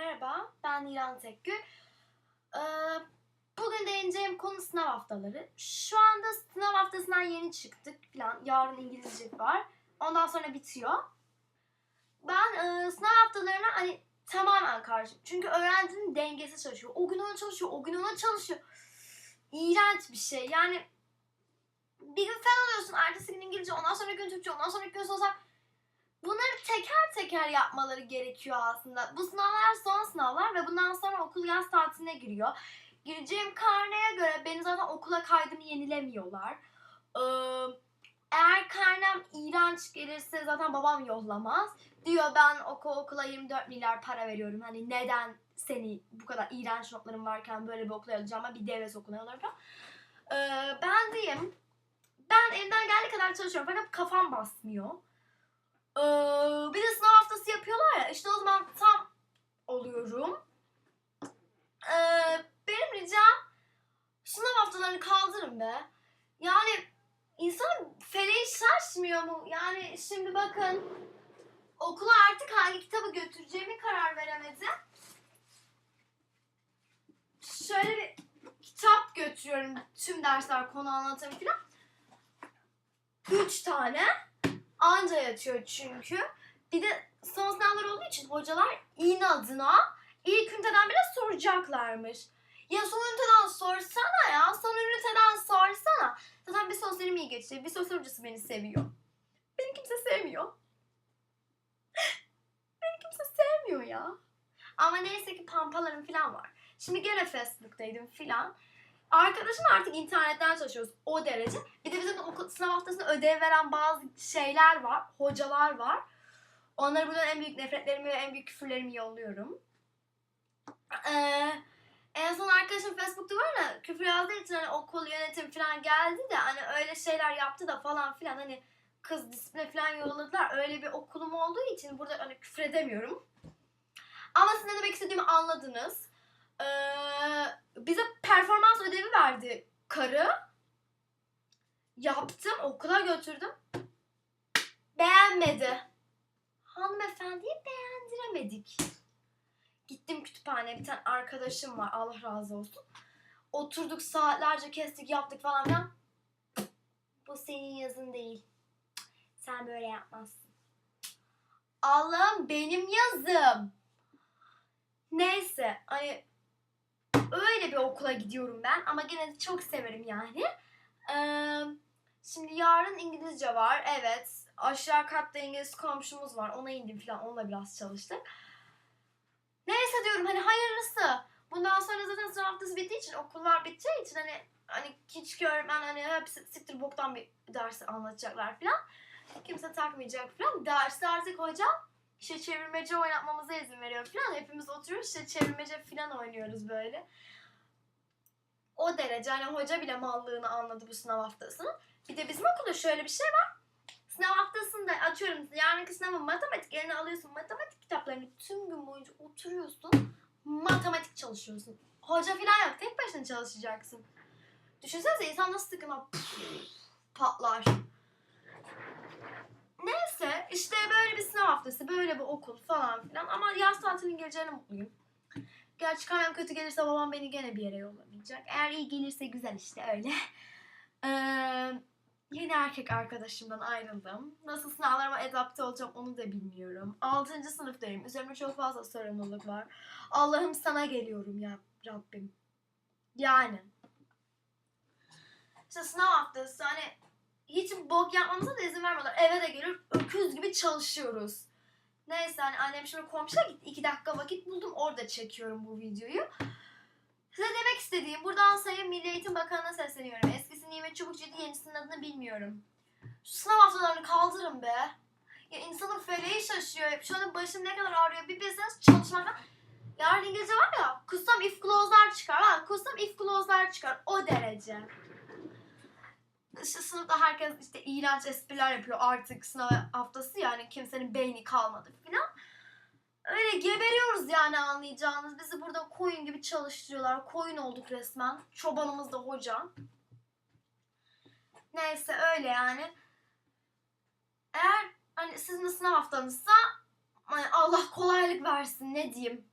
Merhaba, ben Niran Tekgül. Ee, bugün değineceğim konu sınav haftaları. Şu anda sınav haftasından yeni çıktık falan. Yarın İngilizce var. Ondan sonra bitiyor. Ben e, sınav haftalarına hani tamamen karşıyım. Çünkü öğrencinin dengesi çalışıyor. O gün ona çalışıyor, o gün ona çalışıyor. İğrenç bir şey. Yani bir gün fen alıyorsun, ertesi gün İngilizce, ondan sonra gün Türkçe, ondan sonra gün sosyal. Bunları teker teker yapmaları gerekiyor aslında. Bu sınavlar son sınavlar ve bundan sonra okul yaz tatiline giriyor. Gireceğim karneye göre beni zaten okula kaydımı yenilemiyorlar. Ee, eğer karnem iğrenç gelirse zaten babam yollamaz. Diyor ben oku okula 24 milyar para veriyorum. Hani neden seni bu kadar iğrenç notların varken böyle bir okula alacağıma bir devlet okuluna yollarım. Ee, ben diyeyim ben elimden geldiği kadar çalışıyorum fakat kafam basmıyor. Ee, bir de sınav haftası yapıyorlar ya işte o zaman tam oluyorum. Ee, benim ricam sınav haftalarını kaldırın be. Yani insanın feleği şaşmıyor mu? Yani şimdi bakın okula artık hangi kitabı götüreceğimi karar veremedim. Şöyle bir kitap götürüyorum tüm dersler konu anlatım falan. Üç tane anca yatıyor çünkü. Bir de son sınavlar olduğu için hocalar inadına ilk üniteden bile soracaklarmış. Ya son üniteden sorsana ya. Son üniteden sorsana. Zaten bir sosyalim iyi geçti. Bir sosyal hocası beni seviyor. Beni kimse sevmiyor. beni kimse sevmiyor ya. Ama neyse ki pampalarım falan var. Şimdi gene Facebook'taydım filan. Arkadaşım artık internetten çalışıyoruz o derece. Bir de bizim de okul sınav haftasında ödev veren bazı şeyler var, hocalar var. Onlara buradan en büyük nefretlerimi ve en büyük küfürlerimi yolluyorum. Ee, en son arkadaşım Facebook'ta var ya küfür yazdığı için hani okul yönetim falan geldi de hani öyle şeyler yaptı da falan filan hani kız disipline falan yolladılar. Öyle bir okulum olduğu için burada hani küfür edemiyorum. Ama siz ne demek istediğimi anladınız. Ee, bize performans ödevi verdi karı. Yaptım, okula götürdüm. Beğenmedi. Hanımefendiyi beğendiremedik. Gittim kütüphaneye bir tane arkadaşım var Allah razı olsun. Oturduk saatlerce kestik yaptık falan filan. Bu senin yazın değil. Sen böyle yapmazsın. Allah'ım benim yazım. Neyse hani öyle bir okula gidiyorum ben ama gene de çok severim yani. Ee, şimdi yarın İngilizce var. Evet. Aşağı katta İngiliz komşumuz var. Ona indim falan. Onunla biraz çalıştık. Neyse diyorum hani hayırlısı. Bundan sonra zaten sınav haftası bittiği için okullar biteceği için hani hani hiç öğretmen hani hepsi siktir boktan bir dersi anlatacaklar falan. Kimse takmayacak falan. Derste artık hocam işte çevirmece oynatmamıza izin veriyor falan. Hepimiz oturuyoruz işte çevirmece falan oynuyoruz böyle. O derece hani hoca bile mallığını anladı bu sınav haftasının. Bir de bizim okulda şöyle bir şey var. Sınav haftasında açıyorum yarınki sınavın matematik eline alıyorsun matematik kitaplarını tüm gün boyunca oturuyorsun matematik çalışıyorsun. Hoca falan yok tek başına çalışacaksın. Düşünsenize insan nasıl sıkına patlar. Neyse işte böyle bir sınav haftası, böyle bir okul falan filan ama yaz tatilinin geleceğine mutluyum. Gerçi karnem kötü gelirse babam beni gene bir yere yollamayacak. Eğer iyi gelirse güzel işte öyle. Ee, yeni erkek arkadaşımdan ayrıldım. Nasıl sınavlarıma adapte olacağım onu da bilmiyorum. 6. sınıftayım. Üzerimde çok fazla sorumluluk var. Allah'ım sana geliyorum ya Rabbim. Yani. İşte sınav haftası hani hiç bok yapmamıza da izin vermiyorlar. Eve de gelip öküz gibi çalışıyoruz. Neyse hani annem şimdi komşuya gitti. iki dakika vakit buldum. Orada çekiyorum bu videoyu. Size demek istediğim buradan Sayın Milli Eğitim Bakanı'na sesleniyorum. Eskisi Nimet Çubukçu'ydu yenisinin adını bilmiyorum. Şu sınav haftalarını kaldırın be. Ya insanın feleği şaşıyor. Şu anda başım ne kadar ağrıyor. Bir bilseniz çalışmaktan. Yarın İngilizce var ya. Kusam if clause'lar çıkar. Ha, kusam if clause'lar çıkar. O derece. İşte sınıfta herkes işte iğrenç espriler yapıyor artık sınav haftası yani kimsenin beyni kalmadı filan. Öyle geberiyoruz yani anlayacağınız. Bizi burada koyun gibi çalıştırıyorlar. Koyun olduk resmen. Çobanımız da hoca. Neyse öyle yani. Eğer hani sizin de sınav haftanızsa hani Allah kolaylık versin ne diyeyim.